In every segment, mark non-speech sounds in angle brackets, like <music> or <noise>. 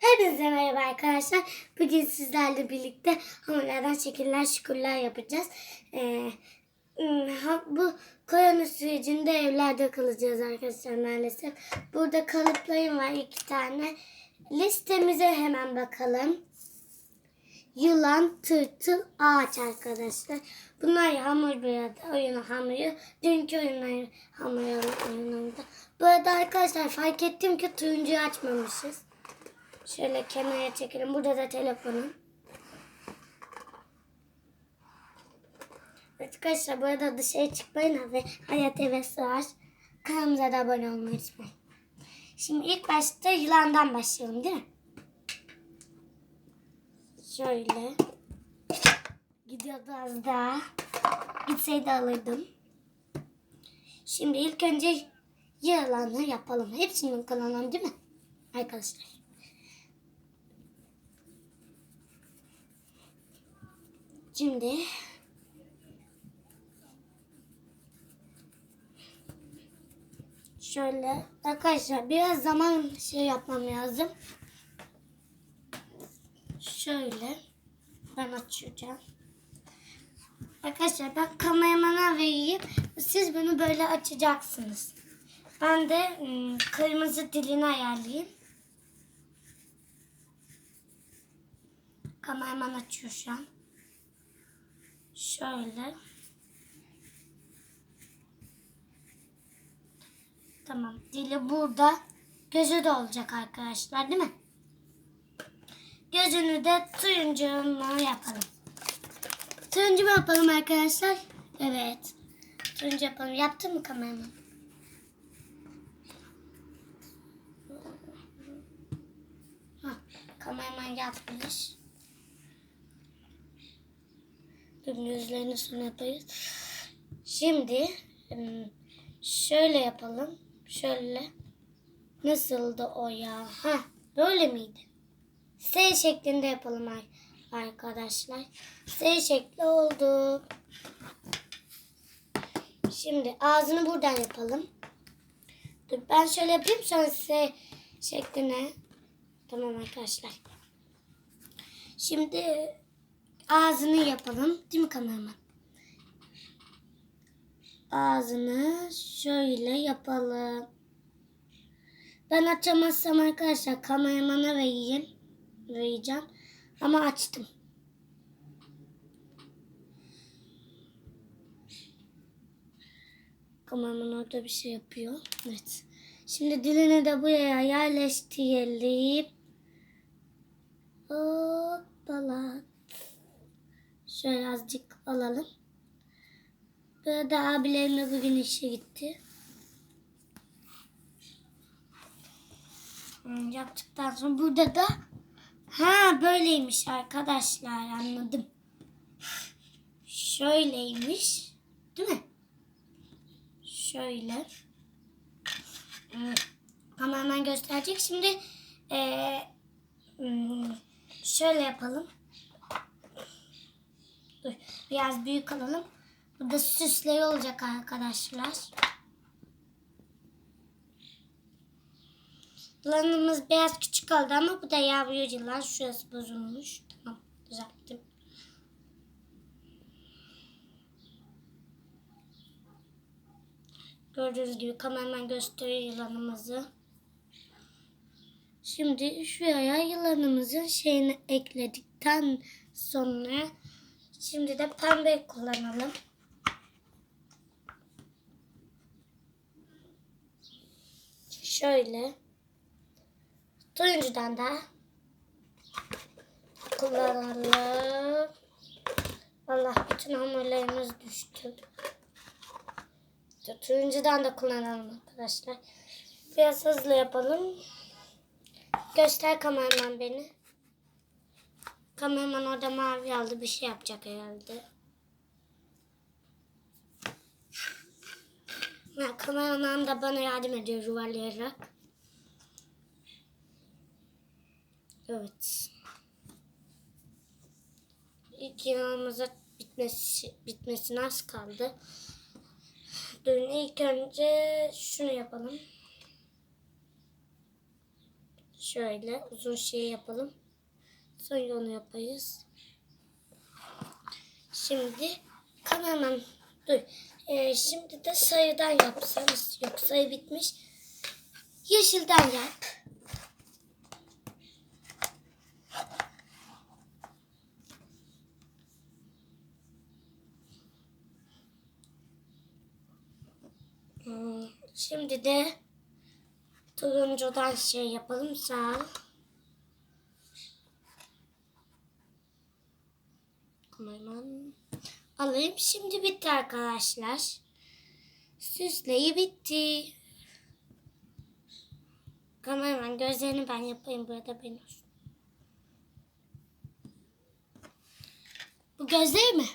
Hepinize merhaba arkadaşlar. Bugün sizlerle birlikte hamurlardan şekiller şükürler yapacağız. Ee, ha- bu korona sürecinde evlerde kalacağız arkadaşlar maalesef. Burada kalıplarım var iki tane. Listemize hemen bakalım. Yılan, tırtıl, ağaç arkadaşlar. Bunlar hamur boyadı. Oyun hamuru. Dünkü oyunlar hamur oyununda. Bu arada arkadaşlar fark ettim ki turuncuyu açmamışız. Şöyle kenara çekelim. Burada da telefonum. Arkadaşlar bu arada dışarı çıkmayın ve hayat hevesi var. Kanalımıza da abone olmayı unutmayın. Şimdi ilk başta yılandan başlayalım değil mi? Şöyle. Gidiyordu az daha. Gitseydi alırdım. Şimdi ilk önce yılanı yapalım. Hepsini kullanalım değil mi? Arkadaşlar. Şimdi şöyle arkadaşlar biraz zaman şey yapmam lazım. Şöyle ben açacağım. Arkadaşlar ben kameramana vereyim. Siz bunu böyle açacaksınız. Ben de ım, kırmızı dilini ayarlayayım. Kameraman açıyor şu an. Şöyle. Tamam. Dili burada. Gözü de olacak arkadaşlar değil mi? Gözünü de turuncuyla yapalım. Turuncu mu yapalım arkadaşlar? Evet. Turuncu yapalım. Yaptın mı kameraman? Hah, kameraman yapmış. Sonra yaparız. Şimdi şöyle yapalım. Şöyle. Nasıldı o ya? Ha, böyle miydi? S şeklinde yapalım ar- arkadaşlar. S şekli oldu. Şimdi ağzını buradan yapalım. Dur ben şöyle yapayım sonra S şekline. Tamam arkadaşlar. Şimdi ağzını yapalım. Değil mi kameraman? Ağzını şöyle yapalım. Ben açamazsam arkadaşlar kameramana vereyim. Vereceğim. Ama açtım. Kameraman orada bir şey yapıyor. Evet. Şimdi dilini de buraya yerleştirelim. Hoppala. Şöyle azıcık alalım. Böyle abilerimle bugün işe gitti. Hmm, yaptıktan sonra burada da ha böyleymiş arkadaşlar anladım. Şöyleymiş. Değil mi? Şöyle. Hmm, Tamamen gösterecek. Şimdi hmm, şöyle yapalım. Biraz büyük alalım. Burada süsleri olacak arkadaşlar. Yılanımız biraz küçük oldu ama bu da yavru yılan. Şurası bozulmuş. Tamam düzelttim. Gördüğünüz gibi kameraman gösteriyor yılanımızı. Şimdi şuraya yılanımızın şeyini ekledikten sonra şimdi de pembe kullanalım. Şöyle. Turuncudan da kullanalım. Allah bütün hamurlarımız düştü. Turuncudan da kullanalım arkadaşlar. Biraz hızlı yapalım. Göster kameraman beni. Kameraman orada mavi aldı. Bir şey yapacak herhalde. <laughs> Ha, kameraman da bana yardım ediyor yuvarlayarak. Evet. İlk yılımıza bitmesi, bitmesine az kaldı. Durun ilk önce şunu yapalım. Şöyle uzun şey yapalım. Sonra onu yaparız. Şimdi kameraman dur. Ee, şimdi de sayıdan yapsanız. Yok sayı bitmiş. Yeşilden yap. Hmm, Şimdi de turuncudan şey yapalım. Sağ Kameraman alayım. Şimdi bitti arkadaşlar. Süsleyi bitti. Kameraman gözlerini ben yapayım. Burada benim. Bu gözleri mi?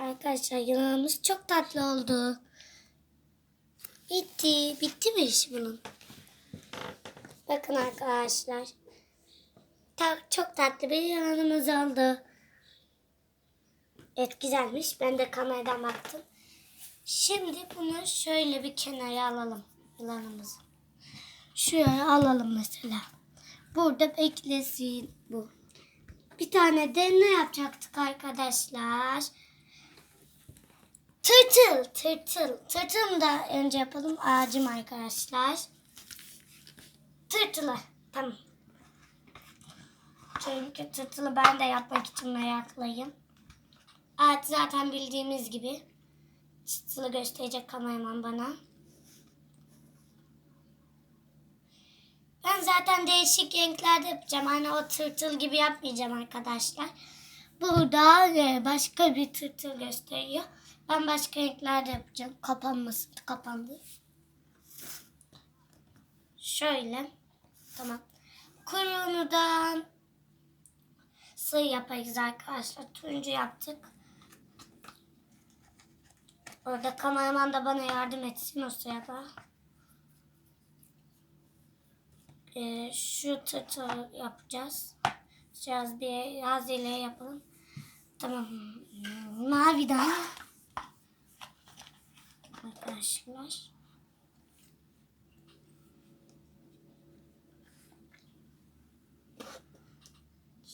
Arkadaşlar yılanımız çok tatlı oldu. Bitti. Bitti mi iş bunun? Bakın arkadaşlar. Çok tatlı bir yılanımız oldu. Evet güzelmiş. Ben de kameradan baktım. Şimdi bunu şöyle bir kenara alalım. Yılanımızı. Şuraya alalım mesela. Burada beklesin bu. Bir tane de ne yapacaktık arkadaşlar? Tırtıl, tırtıl. Tırtılını da önce yapalım. Ağacım arkadaşlar. Tırtılı. Tamam. Çünkü tırtılı ben de yapmak için meraklıyım. Ağaç zaten bildiğimiz gibi. Tırtılı gösterecek kameraman bana. Ben zaten değişik renklerde yapacağım. Hani o tırtıl gibi yapmayacağım arkadaşlar. Burada e, başka bir tırtıl gösteriyor. Ben başka renklerde yapacağım. Kapanmasın. Kapandı. Şöyle. Tamam. Kuyruğunu da sayı yaparız arkadaşlar. Turuncu yaptık. Orada kameraman da bana yardım etsin o sırada. Ee, şu tırtıl yapacağız. Biraz bir hazile yapalım. Tamam. Maviden. Arkadaşlar.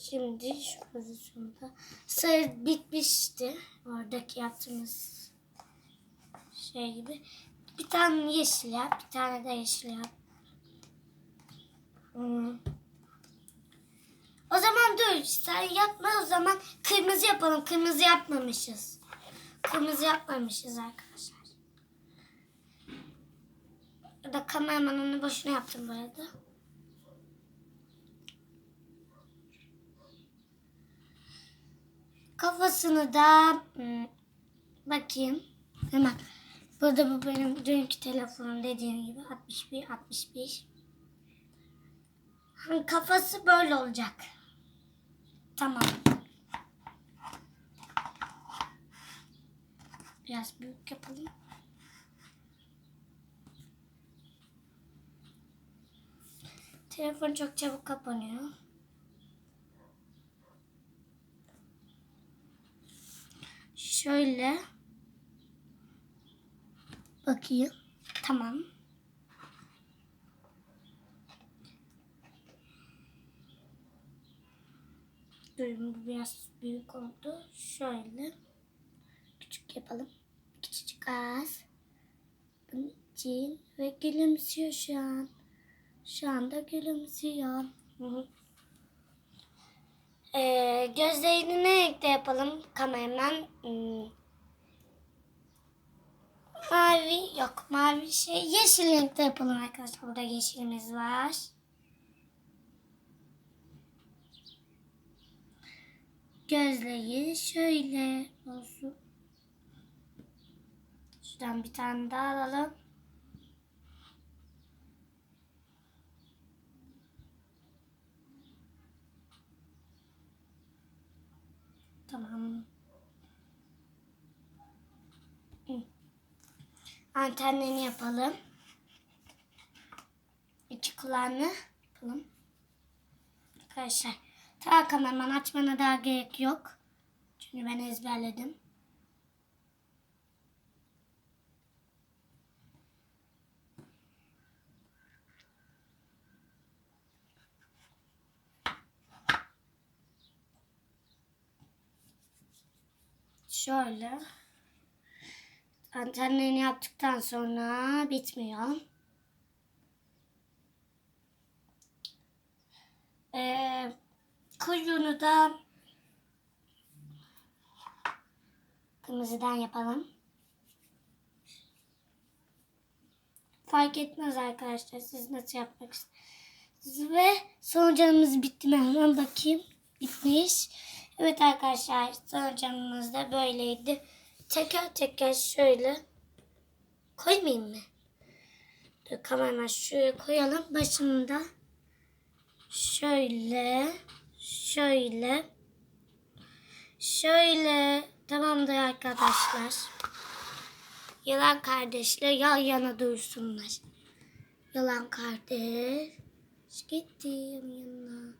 Şimdi şu pozisyonda sayı bitmişti. Oradaki yaptığımız şey gibi. Bir tane yeşil yap, bir tane de yeşil yap. Hmm. O zaman dur sen yapma o zaman kırmızı yapalım. Kırmızı yapmamışız. Kırmızı yapmamışız arkadaşlar. Ya da kameramanını boşuna yaptım bu arada. Kafasını da hmm, bakayım. Hemen. Burada bu benim dünkü telefonum dediğim gibi 61 61. Hani Kafası böyle olacak. Tamam. Biraz büyük yapalım. Telefon çok çabuk kapanıyor. Şöyle. Bakayım. Tamam. Bu biraz büyük oldu. Şöyle. Küçük yapalım. Küçücük az. Bunun için. Ve gülümsüyor şu an. Şu anda gülümsüyor. Hı hı. Ee, gözlerini ne renkte yapalım kameraman? Hmm. Mavi yok mavi şey yeşil renkte yapalım arkadaşlar. Burada yeşilimiz var. Gözleri şöyle olsun. Şuradan bir tane daha alalım. Tamam. Antenlerini yapalım. İki kulağını yapalım. Arkadaşlar. Tamam kameraman açmana daha gerek yok. Çünkü ben ezberledim. Şöyle. Antenlerini yaptıktan sonra bitmiyor. Ee, kuyruğunu da kırmızıdan yapalım. Fark etmez arkadaşlar. Siz nasıl yapmak istiyorsunuz. Ve sonucumuz bitti mi? Hemen bakayım. Bitmiş. Evet arkadaşlar sonucumuz da böyleydi. Teker teker şöyle koymayayım mı? Dur kameraman şuraya koyalım. Başında şöyle şöyle şöyle tamamdır arkadaşlar. Yalan kardeşle yan yana dursunlar. Yalan kardeş. Gitti yanına.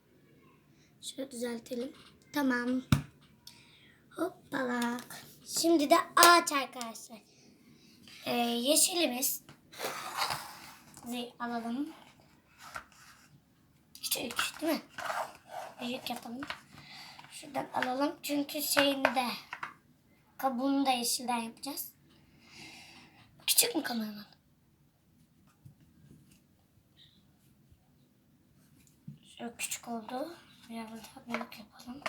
Şöyle düzeltelim. Tamam. Hoppala. Şimdi de ağaç arkadaşlar. Ee, yeşilimiz. Alalım. Küçük değil mi? Büyük yapalım. Şuradan alalım. Çünkü şeyini de kabuğunu da yeşilden yapacağız. Küçük mü kameraman? Şöyle küçük oldu. Biraz daha büyük yapalım.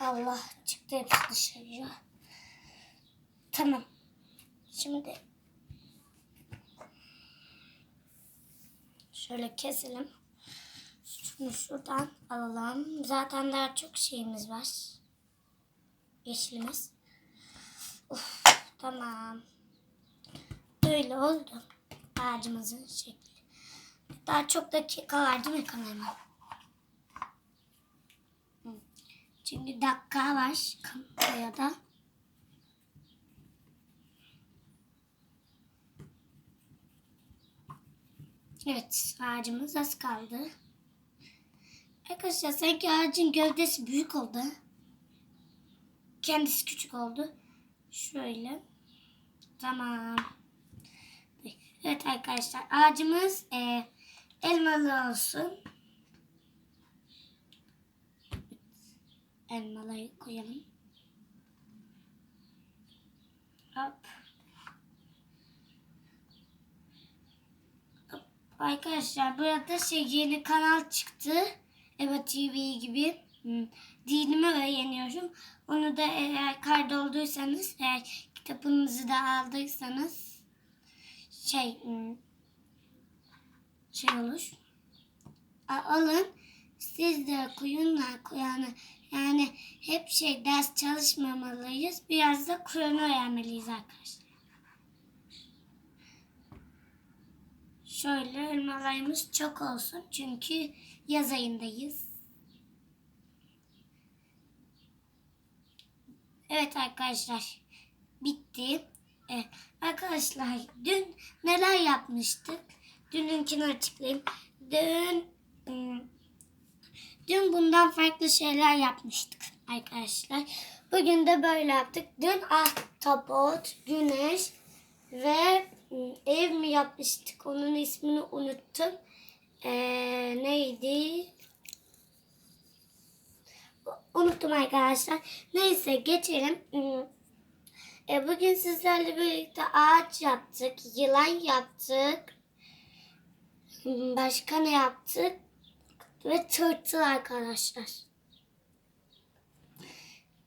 Allah çıktı hepsi dışarıya. Tamam. Şimdi şöyle keselim. Şunu şuradan alalım. Zaten daha çok şeyimiz var. Yeşilimiz. Uf, tamam. Böyle oldu. Ağacımızın şekli. Daha çok dakika var değil mi kameraman? Hı. Çünkü dakika var kamerada. Evet ağacımız az kaldı. Arkadaşlar sanki ağacın gövdesi büyük oldu. Kendisi küçük oldu. Şöyle. Tamam. Evet arkadaşlar ağacımız e, elmalı olsun. Elmalayı koyalım. Hop. Hop. Arkadaşlar burada şey yeni kanal çıktı. Eva TV gibi. Hmm. Dinime öğreniyorum. Onu da eğer kaydolduysanız, eğer kitabınızı da aldıysanız şey hmm, şey olur. Alın. Siz de okuyunlar Kur'an'ı. Yani hep şey ders çalışmamalıyız. Biraz da Kur'an'ı öğrenmeliyiz arkadaşlar. Şöyle elmalarımız çok olsun. Çünkü yaz ayındayız. Evet arkadaşlar. Bitti. Evet. Arkadaşlar dün neler yapmıştık? Dününkini açıklayayım. Dün ım, dün bundan farklı şeyler yapmıştık arkadaşlar. Bugün de böyle yaptık. Dün ahtapot, güneş ve ım, ev mi yapmıştık? Onun ismini unuttum. Ee, neydi? Unuttum arkadaşlar. Neyse geçelim. Hmm. E, bugün sizlerle birlikte ağaç yaptık, yılan yaptık. Hmm, Başka ne yaptık? Ve tırtıl arkadaşlar.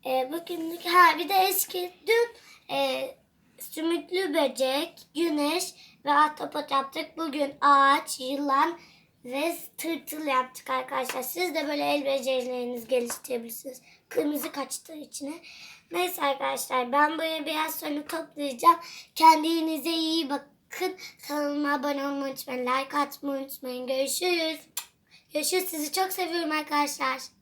E, bugünlük ha bir de eski dün e, sümüklü böcek, güneş ve ahtapot yaptık. Bugün ağaç, yılan ve tırtıl yaptık arkadaşlar. Siz de böyle el becerilerinizi geliştirebilirsiniz. Kırmızı kaçtı içine. Neyse arkadaşlar ben buraya biraz sonra toplayacağım. Kendinize iyi bakın. Kanalıma abone olmayı unutmayın. Like atmayı unutmayın. Görüşürüz. Görüşürüz. Sizi çok seviyorum arkadaşlar.